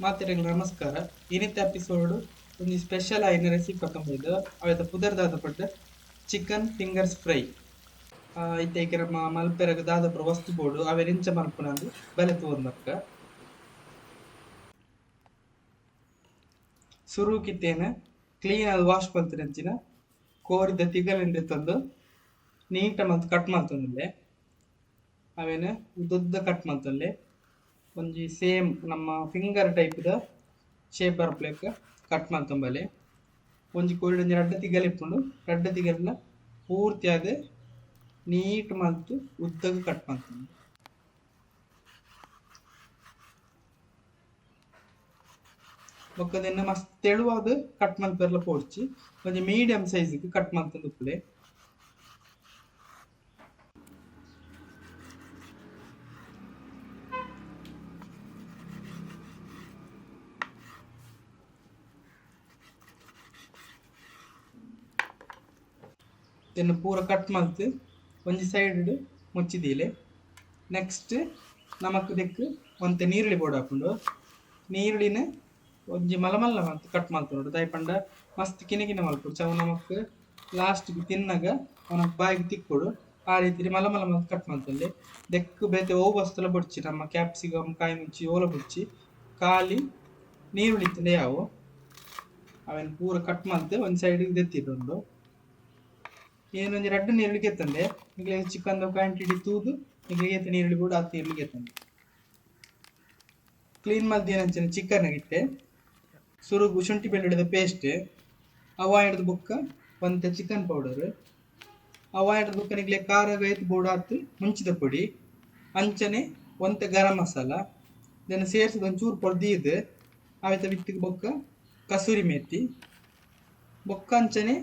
ಮಾತೆರೆಗ್ ನಮಸ್ಕಾರ. ಇನ್ನಿತ್ತ ಎಪಿಸೋಡ್ ಒಂದು ಸ್ಪೆಷಲ್ ಆಯ್ನ ರೆಸಿಪಿ ಪಕ್ಕಂಬೈದು ಅವತ್ತ ಪುದರ್ದಾದ ಪಟ್ಟ ಚಿಕನ್ ಫಿಂಗರ್ಸ್ ಫ್ರೈ ಇತ್ತ ಈಗ ನಮ್ಮ ಮಲ್ಪೆರಗ ದಾದ ವಸ್ತು ಬೋಡು ಅವೆರಿಂಚ ಮಲ್ಪುನಂದು ಬೆಲೆ ಕಿತ್ತೇನ ಕ್ಲೀನ್ ಅದು ವಾಶ್ ಪಲ್ತಿರಂಚಿನ ಕೋರಿದ ತಿಗಲಿಂದ ತಂದು ನೀಟ ಮತ್ತು ಕಟ್ ಮಾಡ್ತಂದಿಲ್ಲೆ ಅವೇನು ಉದ್ದುದ್ದ ಕಟ್ ಮಾಡ್ತಲ್ಲೇ ಒಂಜಿ ಸೇಮ್ ನಮ್ಮ ಫಿಂಗರ್ ಟೈಪ್ದ ಶೇಪ್ ಬರ್ಪ್ಲೇಕ್ ಕಟ್ ಮಾಡ್ತಂಬಲೆ ಒಂಜಿ ಕೋರಿ ಒಂಜಿ ರಡ್ಡ ತಿಗಲ್ ಇಪ್ಪುಂಡು ರಡ್ಡ ತಿಗಲ್ನ ಪೂರ್ತಿಯಾದ ನೀಟ್ ಮಲ್ತು ಉದ್ದಗ ಕಟ್ ಮಾಡ್ತೀನಿ ಬೊಕ್ಕದನ್ನ ಮಸ್ತ್ ತೆಳುವಾದ ಕಟ್ ಮಲ್ಪೆರ್ಲ ಪೋಡ್ಚಿ ಒಂಜಿ ಮೀಡಿಯಂ ಸೈಜ್ಗೆ ಕಟ್ ಮಾಡ್ತಂದು ಉಪ್ಪುಲೆ ಇದನ್ನು ಪೂರ ಕಟ್ ಮಲ್ತು ಒಂಜಿ ಸೈಡ್ ಮುಚ್ಚಿದೀಲೆ. ನೆಕ್ಸ್ಟ್ ನಮಕ್ ದಿಕ್ಕ್ ಒಂತೆ ನೀರುಳ್ಳಿ ಬೋರ್ಡ್ ಹಾಕೊಂಡು. ನೀರುಳ್ಳಿನ ಒಂಜಿ ಮಲ ಮಲ್ಲ ಮಂತ್ ಕಟ್ ಮಲ್ತುಂಡು ದಯಪಂಡ ಮಸ್ತ್ ಕಿನೆ ಕಿನೆ ಮಲ್ಪುಡು. ಚವ ನಮಕ್ ಲಾಸ್ಟ್ ತಿನ್ನಗ ಅವನಕ್ ಬಾಯಿಗೆ ತಿಕ್ಕೊಡು. ಆ ರೀತಿ ಮಲ ಮಲ್ತ್ ಕಟ್ ಮಲ್ತಲ್ಲಿ ದೆಕ್ ಬೇತೆ ಓ ಬಸ್ತಲ ಬುಡ್ಚಿ. ನಮ್ಮ ಕ್ಯಾಪ್ಸಿಕಮ್ ಕಾಯಿ ಮುಂಚಿ, ಓಲ ಬುಡ್ಚಿ. ಖಾಲಿ ನೀರುಳ್ಳಿ ಯಾವು? ಅವೇನು ಪೂರ ಕಟ್ ಮಲ್ತು ಒಂದ್ ಸೈಡಿಗೆ ದೆತ್ತಿಡುಂಡು ಏನೊಂದು ರಡ್ಡು ನೀರುಳ್ಳಿ ತಂದೆ ಈಗ ಚಿಕನ್ ಕ್ವಾಂಟಿಟಿ ತೂದು, ಈಗ ಎತ್ತ ನೀರುಳ್ಳಿ ಕೂಡ ಹತ್ತು ನೀರುಳ್ಳಿ ತಂದೆ ಕ್ಲೀನ್ ಮಲ್ದು ಚಿಕನ್ ಇಟ್ಟೆ ಸುರುಗು, ಶುಂಠಿ ಬೆಳ್ಳುಳ್ಳಿದ ಪೇಸ್ಟ್ ಅವಾಯ್ಡ್ ಬುಕ್ಕ, ಒಂದು ಚಿಕನ್ ಪೌಡರ್ ಅವಾಯ್ಡ್ ಬುಕ್ಕ ನಿಗ್ಲೆ ಖಾರ ಗೈತ್ ಬೋಡ ಹತ್ತು ಮುಂಚಿದ ಪುಡಿ, ಅಂಚನೆ ಒಂತೆ ಗರಂ ಮಸಾಲ, ಇದನ್ನು ಸೇರಿಸಿದ ಒಂಚೂರು ಪೊಡ್ದಿದ್ದು ಆಯ್ತು ಬಿತ್ತಿಗೆ ಬೊಕ್ಕ, ಕಸೂರಿ ಮೇತಿ, ಬೊಕ್ಕ ಅಂಚನೆ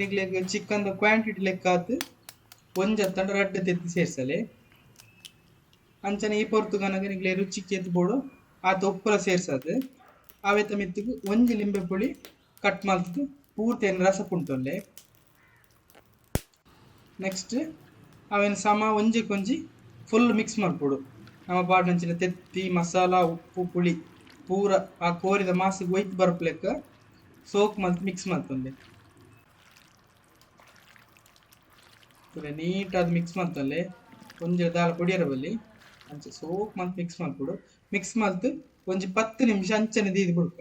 ನಿಗ್ಲೆ ಚಿಕನ್ ಕ್ವಾಂಟಿಟಿ ಲೆಕ್ಕ ಆತು ಒಂಜ ತಂಡ ರಡ್ಡ ತೆತ್ತಿ ಸೇರ್ಸಲೆ. ಅಂಚನೆ ಈ ಪೊರ್ತು ಗನಗ ನಿಗ್ಲೆ ರುಚಿಗೆ ಎತ್ತು ಬೋಡು. ಆತ ಉಪ್ಪರ ಸೇರ್ಸದು. ಅವೆತ ಮಿತ್ತಿಗು ಒಂಜಿ ಲಿಂಬೆ ಪುಳಿ ಕಟ್ ಮಾಡ್ತು ಪೂರ್ತಿ ಏನು ರಸ ಪುಂಟೊಲ್ಲೆ ನೆಕ್ಸ್ಟ್ ಅವೇನು ಸಮ ಒಂಜಿ ಕೊಂಜಿ ಫುಲ್ ಮಿಕ್ಸ್ ಮಾಡ್ಕೊಡು ನಮ್ಮ ಬಾಡ್ನಂಚಿನ ತೆತ್ತಿ, ಮಸಾಲ, ಉಪ್ಪು, ಪುಳಿ ಪೂರ ಆ ಕೋರಿದ ಮಾಸಿಗೆ ಒಯ್ತು ಬರ್ಪ್ಲೆಕ್ಕ ಸೋಕ್ ಮಲ್ತ್ ಮಿಕ್ಸ್ ಮಾಡ್ತಂದೆ ಪೂರ ನೀಟಾಗಿ ಮಿಕ್ಸ್ ಮಾಡ್ತಲ್ಲೇ ಒಂಜಿ ದಾಲ ಪೊಡಿಯರ ಬಲ್ಲಿ, ಅಂಚೆ ಸೋಕ್ ಮಲ್ತ್ ಮಿಕ್ಸ್ ಮಲ್ಪುಡು ಮಿಕ್ಸ್ ಮಲ್ತ್ ಒಂಜಿ ಪತ್ತು ನಿಮಿಷ ಅಂಚನೆ ದೀದಿ ಬಿಡ್ಕ.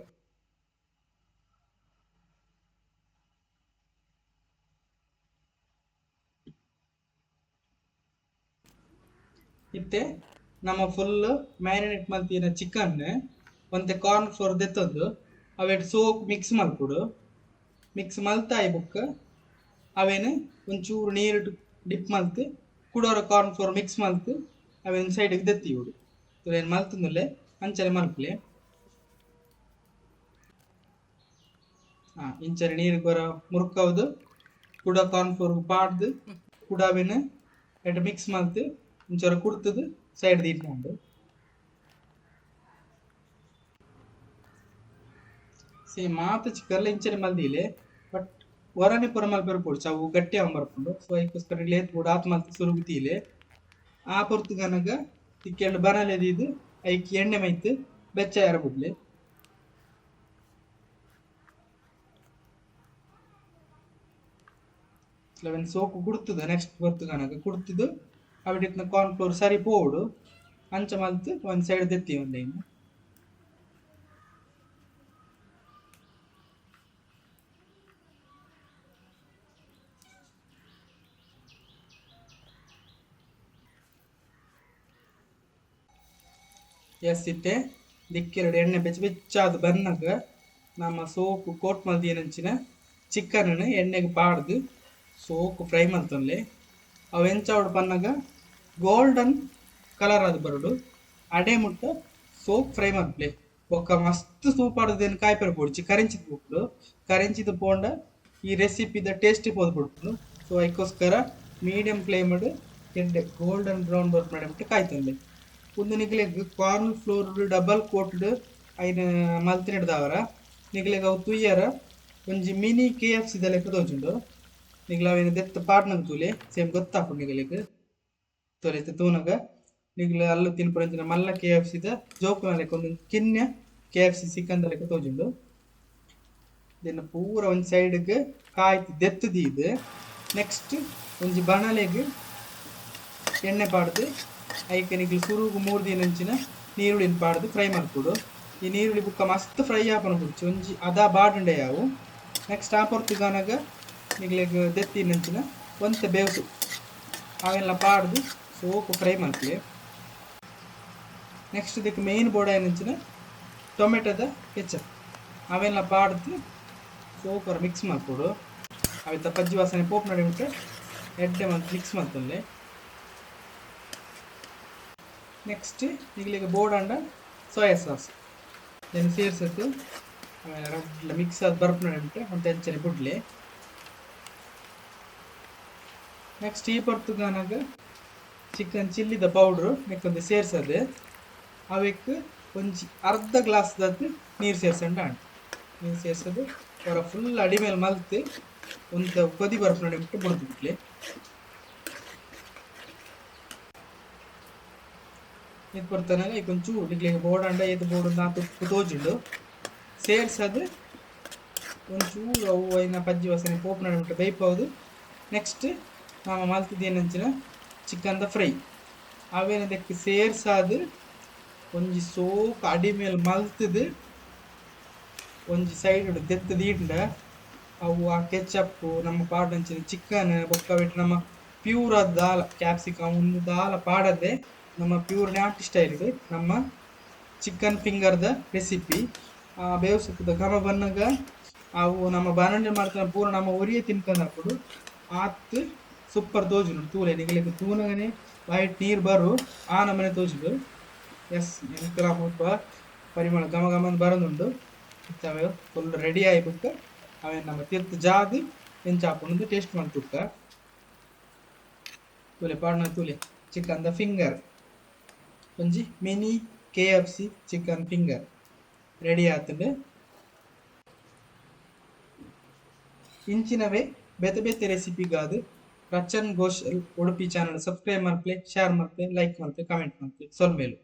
ಇತ್ತೆ, ನಮ್ಮ ಫುಲ್ ಮ್ಯಾರಿನೇಟ್ ಮಲ್ತಿನ ಚಿಕನ್ ಒಂತೆ ಕಾರ್ನ್ ಫ್ಲೋರ್ ದೆತ್ತೊಂದು ಅವೆಟ್ ಸೋಕ್ ಮಿಕ್ಸ್ ಮಲ್ಪುಡು ಮಿಕ್ಸ್ ಮಲ್ತಾಯಿ ಬುಕ್ಕ. ಅವೇನು? ಒಂಚೂರು ನೀರು ಡಿಪ್ ಮಲ್ತ್ ಕುಡೋರ ಕಾರ್ನ್ ಫ್ಲೋರ್ ಮಿಕ್ಸ್ ಮಲ್ತ್ ಅವೇನು ಸೈಡಿಗೆ ದೆತ್ತಿ ಇವಳು ಏನು ಮಲ್ತಂದಲ್ಲೇ ಅಂಚನೆ ಮಲ್ಪಲೆ. ಹಾಂ ಇಂಚನೆ ನೀರಿಗೆ ಬರ ಮುರುಕವ್ದು ಕುಡ ಕಾರ್ನ್ ಫ್ಲೋರ್ ಪಾಡ್ದು ಕುಡ ಅವೇನು? ಎಡ್ ಮಿಕ್ಸ್ ಮಲ್ತ್ ಇಂಚರ ಕುಡ್ತದು ಸೈಡ್ ಇಟ್ಕೊಂಡು. ಸೇ ಮಾತು ಚಿಕ್ಕಲ್ಲ ಇಂಚನೆ ಮಲ್ದಿಲೆ ಮಲ್ಪೆರ ಪೋಡು ಅವು ಗಟ್ಟಿ ಅವ ಬರ್ಕೊಂಡು. ಸೊ ಅದಕ್ಕೋಸ್ಕರ ಲೇತ್ ಪೋಡು ಆತ್ ಮಲ್ತ್ ಸುರುಗುತೀಲೆ ಆ ಪೊರ್ತು ಗನಗ ತಿಕ್ಕೆಂಡು ಬರಲೆದಿದ್ದು ಐಕಿ ಎಣ್ಣೆ ಮೈತ್ ಬೆಚ್ಚ ಯಾರ ಸೋಕು ಕುಡ್ತದ ನೆಕ್ಸ್ಟ್ ಬರ್ತು ಗನಗ ಕುಡ್ತಿದ್ದು ಅವಿಡಿತ್ನ ಕಾರ್ನ್ ಫ್ಲೋರ್ ಸರಿ ಪೋಡು ಅಂಚ ಮಲ್ತ್, ಒಂದ್ ಸೈಡ್ ದೆತ್ತಿ ಒಂದೇ ಎಸ್ ಇಟ್ಟೆ ದಿಕ್ಕೆರಡು ಎಣ್ಣೆ ಬೆಚ್ಚ ಬೆಚ್ಚಾದ ಬಂದಾಗ ನಮ್ಮ ಸೋಕು ಕೋಟ್ ಮಲ್ದಿ ಏನಂಚಿನ ಚಿಕನ್ ಎಣ್ಣೆಗೆ ಬಾಡ್ದು ಸೋಕು ಫ್ರೈ ಮಲ್ತೊನ್ಲೆ ಅವು ಎಂಚಾವಡು ಪನ್ನಗ ಗೋಲ್ಡನ್ ಕಲರ್ ಅದು ಬರಡು. ಅಡೆ ಮುಟ್ಟ ಸೋಪ್ ಫ್ರೈ ಮಲ್ಪ್ಲೆ ಒಕ್ಕ ಮಸ್ತ್ ಸೂಪ್ ಆಡೋದೇನು ಕಾಯ್ಪೆರ ಪೋಡ್ಚಿ, ಕರೆಂಚಿದ ಬಿಟ್ಟು ಕರೆಂಚಿದ ಪೋಂಡ ಈ ರೆಸಿಪಿದ ಟೇಸ್ಟಿ ಪೋದು ಬಿಡ್ತು ಸೊ ಅದಕ್ಕೋಸ್ಕರ ಮೀಡಿಯಂ ಫ್ಲೇಮ್ ಎಂಡೆ ಗೋಲ್ಡನ್ ಬ್ರೌನ್ ಬರ್ಕ್ ಮಾಡಿ ಕಾಯ್ತಂದೆ ಒಂದು ನಿಕ್ಲೆಗ್ ಕಾರ್ನ್ ಫ್ಲೋರ್ ಡಬಲ್ ಕೋಟ್ಡ್ ಐನ್ ಮಲ್ತಿನ ದಾವರ ನಿಕ್ಲೆಗ್ ಅವು ತುಯ್ಯರ. ಒಂಜಿ ಮಿನಿ ಕೆ ಎಫ್ ಸಿದ ಲೆಕ್ಕ ತೋಜುಂಡು ನಿಗ್ಲ ಅವೇನು ದೆತ್ತ ಪಾಡ್ನಂಗ್ ತೂಲೆ, ಸೇಮ್ ಗೊತ್ತಾಪುಂಡು ನಿಗಲಿಗ್. ತೊಲೆತ ತೂನಗ. ಅಲ್ಲ ಅಲ್ಲು ತಿನ್ಪುರಂಚಿನ ಮಲ್ಲ ಕೆ ಎಫ್ ಸಿದ ಜೋಕುನ ಲೆಕ್ಕ ಒಂದು ಕಿನ್ಯ ಕೆ ಎಫ್ ಸಿ ಸಿಕ್ಕಂದ ಲೆಕ್ಕ ತೋಜುಂಡು ಇದನ್ನು ಪೂರ ಒಂದು ಸೈಡ್ಗೆ ಕಾಯ್ತು ದೆತ್ತದಿ ಇದು. ನೆಕ್ಸ್ಟ್ ಒಂಜಿ ಬಣಲೆಗ್ ಎಣ್ಣೆ ಪಾಡ್ದು ಐಕೆ ನಿಗ್ಲು ಸುರುಗು ಮೂರು ದಿನಂಚಿನ ನೀರುಳ್ಳಿನ ಪಾಡ್ದು ಫ್ರೈ ಮಾಡ್ಕೊಡು. ಈ ನೀರುಳ್ಳಿ ಬುಕ್ಕ ಮಸ್ತ್ ಫ್ರೈ ಆಪನ ಬಿಡ್ಚು ಒಂಜಿ ಅದಾ ಬಾಡುಂಡೆ ಯಾವು. ನೆಕ್ಸ್ಟ್ ಆ ಪೊರ್ತುಗಾನಾಗ ನಿಗ್ಲೆಗ್ ದೆತ್ತಿನಂಚಿನ ಒಂತೆ ಬೇವು ಅವೆಲ್ಲ ಬಾಡ್ದು ಸೋಕು ಫ್ರೈ ಮಾಡ್ತೀವಿ. ನೆಕ್ಸ್ಟ್ ಇದಕ್ಕೆ ಮೇನ್ ಬೋಡ ಏನಂಚಿನ ಟೊಮೆಟೊದ ಕೆಚಪ್ ಅವೆಲ್ಲ ಬಾಡ್ದು ಸೋಪರ ಮಿಕ್ಸ್ ಮಾಡ್ಕೊಡು. ಅವೆ ಪಜ್ಜಿ ವಾಸನೆ ಪೋಪ್ ನಡಿಬಿಟ್ಟು ಎಡ್ಡೆ ಮತ್ತು ಮಿಕ್ಸ್ ಮಾಡ್ತಲ್ಲೇ ನೆಕ್ಸ್ಟ್ ಈಗಲೀಗ ಬೋರ್ಡ್ ಅಂಡ ಸೋಯಾ ಸಾಸ್ ಇದನ್ನು ಸೇರಿಸಿದ್ದು ಆಮೇಲೆ ಮಿಕ್ಸ್ ಆದ ಬರ್ಪ್ ನಡೆಯುತ್ತೆ ಒಂದು ಹೆಂಚನೆ ಬಿಡ್ಲಿ ನೆಕ್ಸ್ಟ್ ಈ ಪರ್ತುಗಾನಾಗ ಚಿಕನ್ ಚಿಲ್ಲಿದ ಪೌಡ್ರು ನೆಕ್ಕೊಂದು ಸೇರ್ಸದು. ಅವಕ್ಕೆ ಒಂಜಿ ಅರ್ಧ ಗ್ಲಾಸ್ದದ್ದು ನೀರು ಸೇರ್ಸಂಡ ಅಂಟು ನೀರು ಸೇರ್ಸೋದು, ಅವರ ಫುಲ್ ಅಡಿ ಮೇಲೆ ಮಲ್ತು, ಒಂದು ಕೊದಿ ಬರ್ಪ್ ನಡಿಬಿಟ್ಟು ಬಿಡ್ದು ಇದು ಬರ್ತಾನಲ್ಲ ಈಗ ಒಂಚೂರು ನಿಗ್ಲಿಗೆ ಬೋರ್ಡ್ ಅಂಡ, ಇದು ಬೋರ್ಡ್ ನಾ ತುಪ್ಪು ತೋಜುಂಡು. ಸೇರ್ಸದು. ಒಂಚೂರು ಅವು ಐನ ಪಜ್ಜಿ ವಾಸನೆ, ಪೋಪ್ ನಡಿಬಿಟ್ಟು ಬೇಯ್ಪೌದು ನೆಕ್ಸ್ಟ್ ನಾವು ಚಿಕನ್ ದ ಫ್ರೈ ಅವೇನದಕ್ಕೆ ಸೇರ್ಸಾದು. ಒಂಜಿ ಸೋಪ್ ಅಡಿ ಮೇಲೆ ಮಲ್ತದು ಒಂಜಿ ಸೈಡ್ ದೆತ್ತದ ಇಡ್ಲ ಅವು ಆ ಕೆಚಪ್ಪು ನಮ್ಮ ಪಾಡಂಚಿನ ಚಿಕನ್ ಬೊಕ್ಕ ಬಿಟ್ಟು ನಮ್ಮ ಪ್ಯೂರ್ ದಾಲ ಕ್ಯಾಪ್ಸಿಕಮ್ ಒಂದು ದಾಲ ಪಾಡದೆ ನಮ್ಮ ಪ್ಯೂರ್ ನಾಟಿ ಸ್ಟೈಲ್ ನಮ್ಮ ಚಿಕನ್ ಫಿಂಗರ್ದ ರೆಸಿಪಿ ಆ ಬೇವು ದ ಘಮ ಬನ್ನಗ ಅವು ನಮ್ಮ ಬಾನಂಡೆ ಮಾಡ್ತಾನೆ ಪೂರ ನಮ್ಮ ಒರಿಯೇ ತಿನ್ಕೊಂಡು ಆತ್ ಸೂಪರ್ ತೋಜುನು. ತೂಲೆ ನಿಗಲಿಕ್ಕೆ ತೂನಗನೆ ವೈಟ್ ನೀರು ಬರು, ಆ ನಮ್ಮನೆ ತೋಜುದು. ಎಸ್ ಎಂಕಲ ಮುಲ್ಪ ಪರಿಮಳ ಘಮ ಘಮ ಬರೋದುಂಡು. ಫುಲ್ ರೆಡಿ ಆಯ್ಬಿಟ್ಟು ಅವೇನು ನಮ್ಮ ತಿರ್ತು ಜಾದು ಹಾಕೊಂಡು ಟೇಸ್ಟ್ ಮಾಡ್ತಿರ್ತ ತೂಲೆ ಪಾಡ್ನ ತೂಲೆ chicken the finger K F C, chicken finger. Ready ಆತಂಡು. ಇಂಚಿನವೇ ಬೇತೆ ರೆಸಿಪಿ ರೆಸಿಪಿಗಾದು ರಚನ್ ಘೋಷ್ ಉಡುಪಿ ಚಾನಲ್ ಸಬ್ಸ್ಕ್ರೈಬ್ ಮಾಡ್ತೇ ಶೇರ್ ಮಾಡ್ಪ್ಲೆ ಲೈಕ್ ಮಾಡ್ಪ್ಲೆ ಕಮೆಂಟ್ ಮಾಡ್ಪ್ಲೆ ಸೊಲ್ಮೇಲು